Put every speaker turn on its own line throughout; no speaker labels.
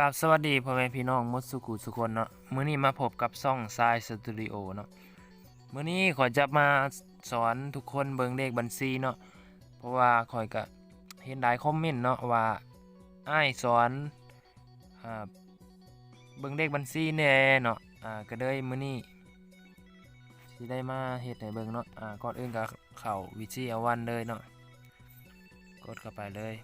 กับสวัสดีพ่อแม่พี่น้องมดสุขุสุคนเนาะมื้อนี้มาพบกับซ่องทรายสตูดิโอเนาะมื้อนี้ขอจะมาสอนทุกคนเบิ่งเลขบัญชีเนาะเพราะว่าขอยก็เห็นหลายคอมเมนต์เนาะว่าอ้ายสอนอ่าเบิ่งเลขบัญชีแหน่เนาะอ่าก็เลยมื้อนี้สิได้มาเฮ็ดให้เบิ่งเนาะอ่าก่อนอื่นก็เข้าวิธีเอาวันเลยเนาะกดเข้าไปเลย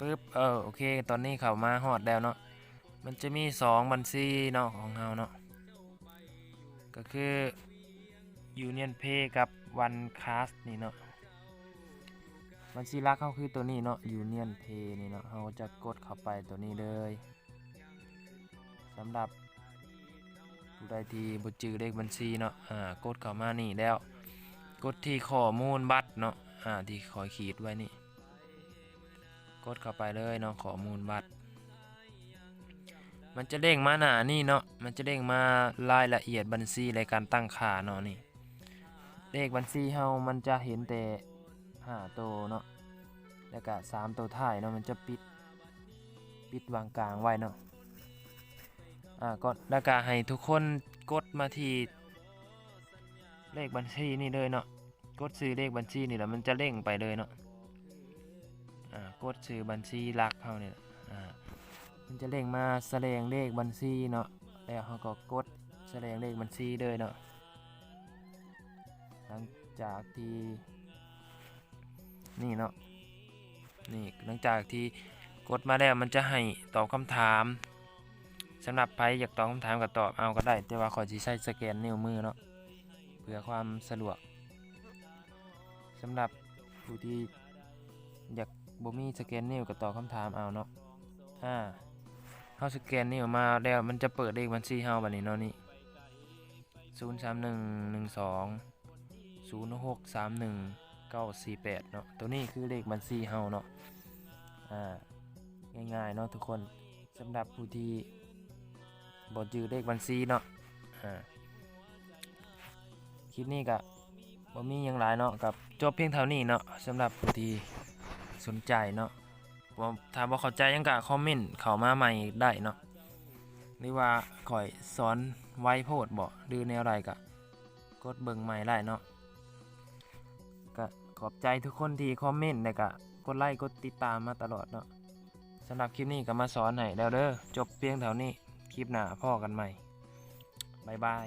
ปึ๊บเออโอเค ตอนนี้เขามาฮอดแล้วเนาะมันจะมีสองบัญชีเนาะของเฮาเนาะก็คือ Union Pay กับ One Cast นี่เนาะบัญชีลักเขาคือตัวนี้เนาะ Union Pay นี่เนาะเราจะกดเข้าไปตัวนี้เลยสำหรับผู้ใดที่บ่จือเลขบัญชีเนาะอ่ากดเข้ามานี่แล้ว กดที่ข้อมูลบัตรเนาะอ่าที่ขอยขีดไว้นี่ กดเข้าไปเลยเนาะข้อมูลบัตร มันจะเด้งมาหน้านี่เนาะ มันจะเด้งมารายละเอียดบัญชีในการตั้งค่าเนาะนี่เลขบัญชีเฮามันจะเห็นแต่5ตัวเนาะ แล้วก็3ตัวท้ายเนาะมันจะปิดปิดวางกลางไว้เนาะ อ่าก็แล้วก็ให้ทุกคนกดมาที่เลขบัญชีนี่เลยเนาะ กดซื้อเลขบัญชีนี่แล้วมันจะเด้งไปเลยเนาะ กดชื่อบัญชีหลักเขาเนี่ยอ่ามันจะเร่งมาแสดงเลขบัญชีเนาะแล้วเขาก็กดแสดงเลขบัญชีเลยเนาะหลังจากที่นี่เนาะนี่หลังจากที่กดมาแล้วมันจะให้ตอบคำถามสำหรับใครอยากตอบคำถามก็ตอบเอาก็ได้ แต่ว่าขอจะใช้สแกนนิ้วมือเนาะเพื่อความสะดวกสำหรับผู้ที่อยาก บ่มีสแกนนิ้วก็ตอบคำถามเอาเนาะอ่าเฮาสแกนนิ้วมาแล้วมันจะเปิดเลขบัญชีเฮาบัดนี้เนาะนี่03112 0631 948เก้าสี่แปดเนาะตัวนี้คือเลขบัญชีเฮาเนาะอ่าง่ายๆเนาะทุกคนสำหรับผู้ที่บ่จื้อเลขบัญชีเนาะอ่าคลิปนี้ก็บ่มียังหลายเนาะกับจบเพียงเท่านี้เนาะสำหรับผู้ที่ สนใจเนาะว่าถ้าบ่เข้าใจยังกะคอมเมนต์เข้ามาใหม่ได้เนาะหรือว่าข่อยสอนไว้โพดบ่หรือแนวใดกะกดเบิ่งใหม่ได้เนาะก็ขอบใจทุกคนที่คอมเมนต์แล้วก็กดไลค์กดติดตามมาตลอดเนาะสำหรับคลิปนี้ก็มาสอนให้แล้วเด้อจบเพียงเท่านี้คลิปหน้าพ่อกันใหม่บายบาย